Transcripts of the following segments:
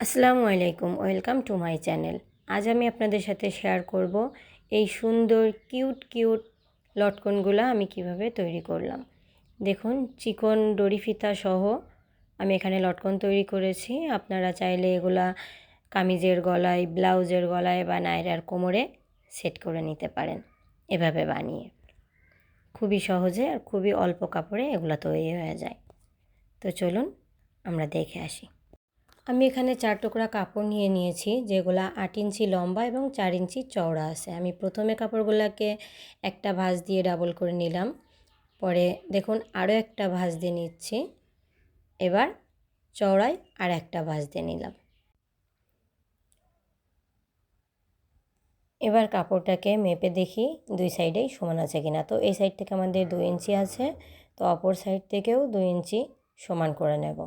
আসসালামু আলাইকুম, welcome to my channel. আজ আমি আপনাদের সাথে শেয়ার করব এই সুন্দর, কিউট কিউট লটকনগুলো আমি কীভাবে তৈরি করলাম। দেখুন, চিকন দড়ি ফিতা সহ আমি এখানে লটকন তৈরি করেছি। আপনারা চাইলে এগুলা কামিজের গলায়, ব্লাউজের গলায় বা নায়রার কোমরে সেট করে নিতে পারেন এভাবে বানিয়ে। খুবই সহজে আর খুবই অল্প কাপড়ে এগুলো তৈরি হয়ে যায়। তো চলুন আমরা দেখে আসি। আমি এখানে চার টুকরা কাপড় নিয়ে নিয়েছি, যেগুলো আট ইঞ্চি লম্বা এবং চার ইঞ্চি চওড়া আছে। আমি প্রথমে কাপড়গুলোকে একটা ভাঁজ দিয়ে ডাবল করে নিলাম। পরে দেখুন আরও একটা ভাঁজ দিয়ে নিচ্ছি। এবার চওড়ায় আর একটা ভাঁজ দিয়ে নিলাম। এবার কাপড়টাকে মেপে দেখি দুই সাইডেই সমান আছে কিনা। তো এই সাইড থেকে আমাদের দুই ইঞ্চি আছে, তো অপর সাইড থেকেও দুই ইঞ্চি সমান করে নেব।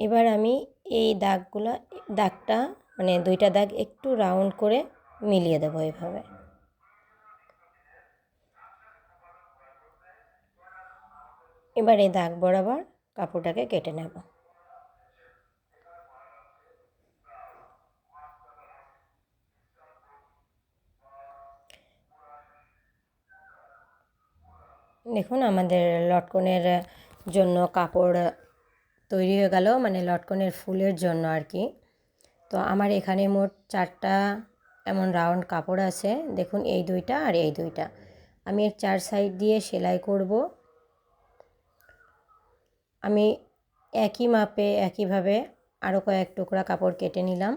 এবার আমি এই দাগগুলো, দাগটা মানে দুইটা দাগ একটু রাউন্ড করে মিলিয়ে দেবো এভাবে। এবার এই দাগ বরাবর কাপড়টাকে কেটে নেব। দেখুন, আমাদের লটকনের জন্য কাপড় তৈরি হয়ে গেল মানে লটকনের ফুলের জন্য আর কি। তো আমার এখানে মোট চারটা এমন রাউন্ড কাপড় আছে। দেখুন, এই দুইটা আর এই দুইটা। আমি এর চার সাইড দিয়ে সেলাই করব। আমি একই মাপে, একইভাবে আরও কয়েক টুকরা কাপড় কেটে নিলাম।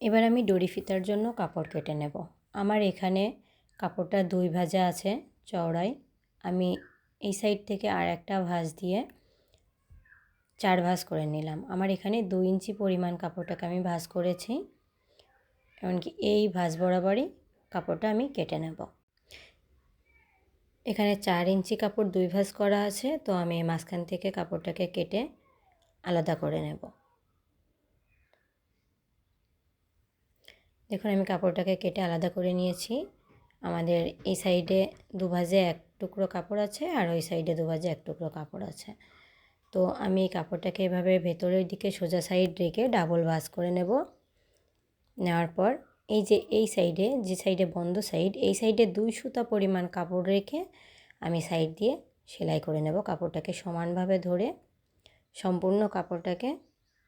এবার আমি দড়ি ফিতার জন্য কাপড় কেটে নেব। আমার এখানে কাপড়টা দুই ভাজা আছে চওড়ায়। আমি এই সাইড থেকে আর একটা ভাঁজ দিয়ে চার ভাঁজ করে নিলাম। আমার এখানে দু ইঞ্চি পরিমাণ কাপড়টাকে আমি ভাঁজ করেছি, এমনকি এই ভাঁজ বরাবরই কাপড়টা আমি কেটে নেব। এখানে চার ইঞ্চি কাপড় দুই ভাঁজ করা আছে, তো আমি মাঝখান থেকে কাপড়টাকে কেটে আলাদা করে নেব। দেখুন, আমি কাপড়টাকে কেটে আলাদা করে নিয়েছি। আমাদের এই সাইডে দুভাজে এক টুকরো কাপড় আছে আর ওই সাইডে দুভাজে এক টুকরো কাপড় আছে। তো আমি এই কাপড়টাকে এভাবে ভেতরের দিকে সোজা সাইড রেখে ডাবল ভাজ করে নেব। নেওয়ার পর এই যে এই সাইডে, যে সাইডে বন্ধ সাইড, এই সাইডে দুই সুতা পরিমাণ কাপড় রেখে আমি সাইড দিয়ে সেলাই করে নেব কাপড়টাকে সমানভাবে ধরে। সম্পূর্ণ কাপড়টাকে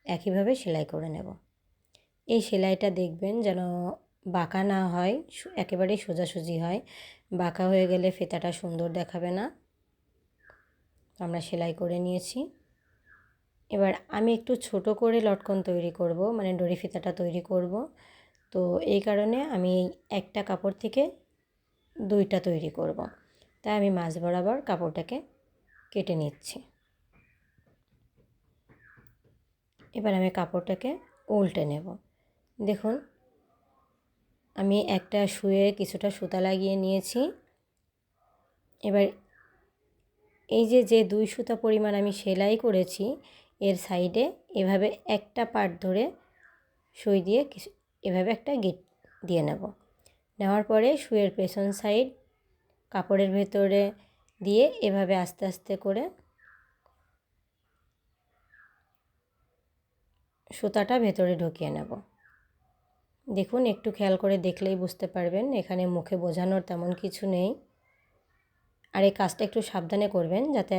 একইভাবে সেলাই করে নেব। এই সেলাইটা দেখবেন যেন বাঁকা না হয় একেবারেই সোজাসুজি হয়। বাঁকা হয়ে গেলে ফিতাটা সুন্দর দেখাবে না। আমরা সেলাই করে নিয়েছি। এবার আমি একটু ছোট করে লটকন তৈরি করব মানে ডরি ফিতাটা তৈরি করব। তো এই কারণে আমি একটা কাপড় থেকে দুইটা তৈরি করব। তাই আমি মাছ বরাবর কাপড়টাকে কেটে নিচ্ছি। এবার আমি কাপড়টাকে উল্টে নেব। দেখুন আমি একটা শুয়ে কিছুটা সুতা লাগিয়ে নিয়েছি। এবার এই যে যে দুই সুতা পরিমাণ আমি সেলাই করেছি, এর সাইডে এভাবে একটা পার্ট ধরে সুই দিয়ে কিছু, এভাবে একটা গিট দিয়ে নেব। নেওয়ার পরে শুয়ের পেছন সাইড কাপড়ের ভেতরে দিয়ে এভাবে আস্তে আস্তে করে সুতাটা ভেতরে ঢুকিয়ে নেব। দেখুন, একটু খেয়াল করে দেখলেই বুঝতে পারবেন। এখানে মুখে বোঝানোর তেমন কিছু নেই। আর এই কাজটা একটু সাবধানে করবেন যাতে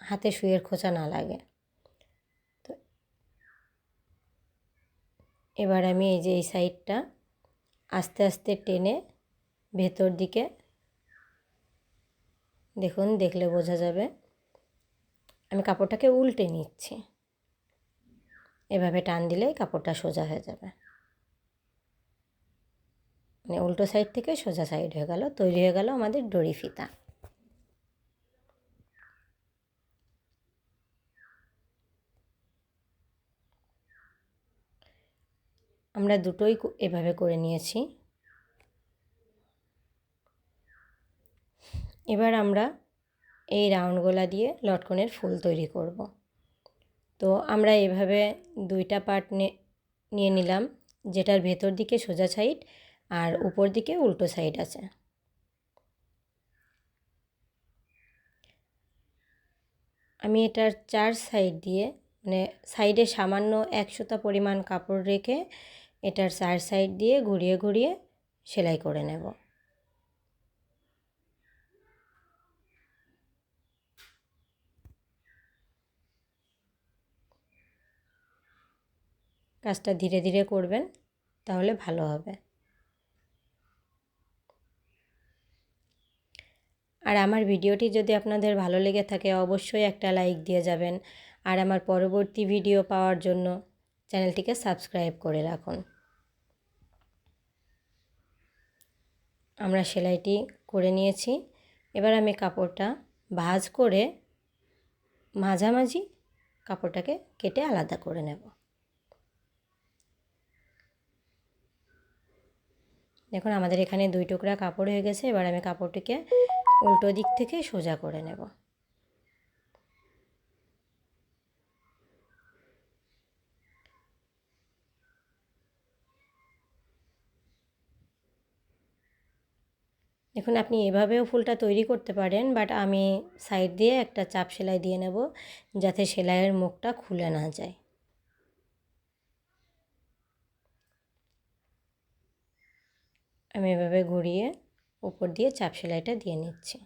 হাতে শুয়ের খোঁচা না লাগে। তো এবার আমি এই যে এই সাইডটা আস্তে আস্তে টেনে ভেতর দিকে দেখুন, দেখলে বোঝা যাবে। আমি কাপড়টাকে উল্টে নিচ্ছি। এভাবে টান দিলেই কাপড়টা সোজা হয়ে যাবে। মানে উল্টো সাইড থেকে সোজা সাইড হয়ে গেল, তৈরি হয়ে গেল আমাদের ডরি ফিতা। আমরা দুটোই এভাবে করে নিয়েছি। এবার আমরা এই রাউন্ড গোলা দিয়ে লটকনের ফুল তৈরি করব। তো আমরা এভাবে দুইটা পার্ট নিয়ে নিলাম, যেটার ভেতর দিকে সোজা সাইড আর উপর দিকে উল্টো সাইড আছে। আমি এটার চার সাইড দিয়ে মানে সাইডে সামান্য এক সুতা পরিমাণ কাপড় রেখে এটার চার সাইড দিয়ে ঘুরিয়ে ঘুরিয়ে সেলাই করে নেব। কাজটা ধীরে ধীরে করবেন, তাহলে ভালো হবে। আর আমার ভিডিওটি যদি আপনাদের ভালো লেগে থাকে, অবশ্যই একটা লাইক দিয়ে যাবেন। আর আমার পরবর্তী ভিডিও পাওয়ার জন্য চ্যানেলটিকে সাবস্ক্রাইব করে রাখুন। আমরা সেলাইটি করে নিয়েছি। এবার আমি কাপড়টা ভাজ করে মাঝামাঝি কাপড়টাকে কেটে আলাদা করে নেব। দেখুন, আমাদের এখানে দুই টুকরা কাপড় হয়ে গেছে। এবার আমি কাপড়টিকে উল্টো দিক থেকে সোজা করে নেব। দেখুন, আপনি এভাবেও ফুলটা তৈরি করতে পারেন, বাট আমি সাইড দিয়ে একটা চাপ সেলাই দিয়ে নেব, যাতে সেলাইয়ের মুখটা খুলে না যায়। আমি এভাবে ঘুরিয়ে উপর দিয়ে চাপ সেলাইটা দিয়ে নিচ্ছি।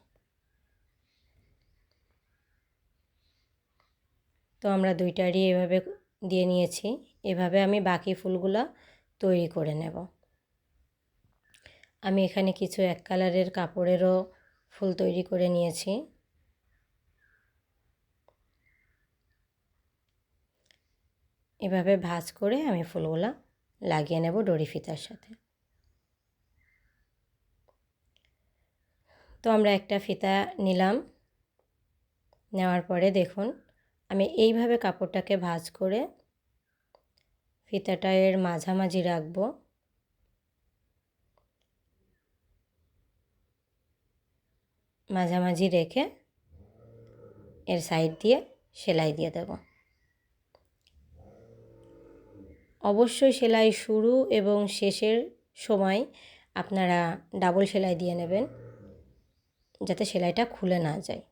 তো আমরা দুইটারই এভাবে দিয়ে নিয়েছি। এভাবে আমি বাকি ফুলগুলো তৈরি করে নেব। আমি এখানে কিছু এক কালারের কাপড়েরও ফুল তৈরি করে নিয়েছি। এভাবে ভাঁজ করে আমি ফুলগুলো লাগিয়ে নেব ডরি ফিতার সাথে। তো আমরা একটা ফিতা নিলাম। নেওয়ার পরে দেখুন, আমি এইভাবে কাপড়টাকে ভাঁজ করে ফিতাটা এর মাঝামাঝি রাখব। মাঝামাঝি রেখে এর সাইড দিয়ে সেলাই দিয়ে দেব। অবশ্যই সেলাই শুরু এবং শেষের সময় আপনারা ডাবল সেলাই দিয়ে নেবেন। যাতে সেলাইটা খুলে না যায়।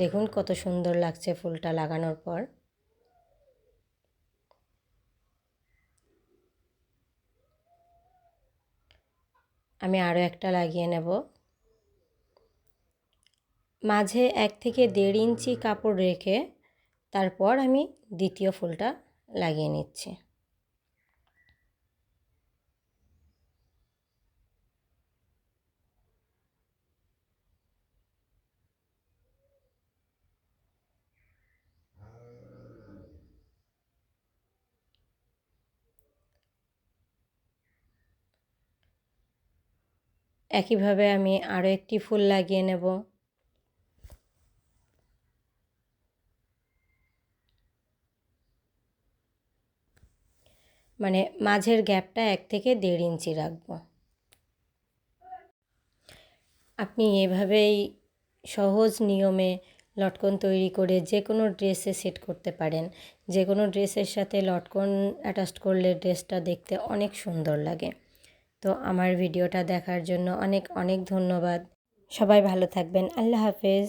দেখুন কত সুন্দর লাগছে ফুলটা লাগানোর পর। আমি আরও একটা লাগিয়ে নেব। মাঝে এক থেকে দেড় ইঞ্চি কাপড় রেখে তারপর আমি দ্বিতীয় ফুলটা লাগিয়ে নিচ্ছি। একইভাবে আমি আরও একটি ফুল লাগিয়ে নেব। মানে মাঝের গ্যাপটা এক থেকে দেড় ইঞ্চি রাখব। আপনি এভাবেই সহজ নিয়মে লটকন তৈরি করে যে কোনো ড্রেসে সেট করতে পারেন। যে কোনো ড্রেসের সাথে লটকন অ্যাটাচ করলে ড্রেসটা দেখতে অনেক সুন্দর লাগে। তো আমার ভিডিওটা দেখার জন্য অনেক অনেক ধন্যবাদ। সবাই ভালো থাকবেন। আল্লাহ হাফেজ।